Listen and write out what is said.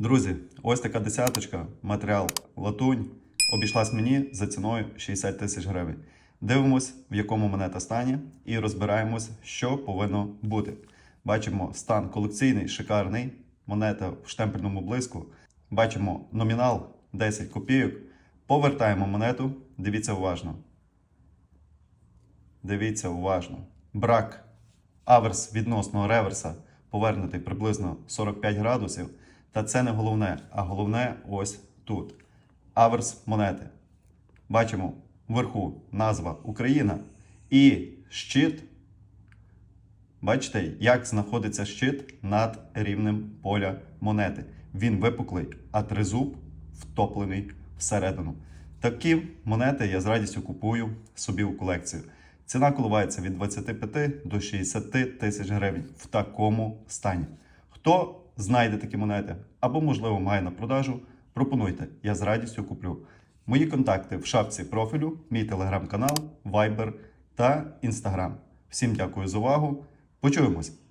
Друзі, ось така десяточка, матеріал латунь, обійшлась мені за ціною 60 тисяч гривень. Дивимось, в якому монета стані, і розбираємось, що повинно бути. Бачимо стан колекційний, шикарний, монета в штемпельному блиску. Бачимо номінал 10 копійок. Повертаємо монету. Дивіться уважно. Дивіться уважно. Брак аверс відносно реверса повернутий приблизно 45 градусів. Та це не головне, а головне ось тут. Аверс монети. Бачимо вверху назва Україна і щит. Бачите, як знаходиться щит над рівнем поля монети. Він випуклий, а тризуб втоплений всередину. Такі монети я з радістю купую собі у колекцію. Ціна коливається від 25 до 60 тисяч гривень в такому стані. Хто знайде такі монети або, можливо, має на продажу, пропонуйте, я з радістю куплю. Мої контакти в шапці профілю, мій телеграм-канал, Viber та Instagram. Всім дякую за увагу. Почуємось!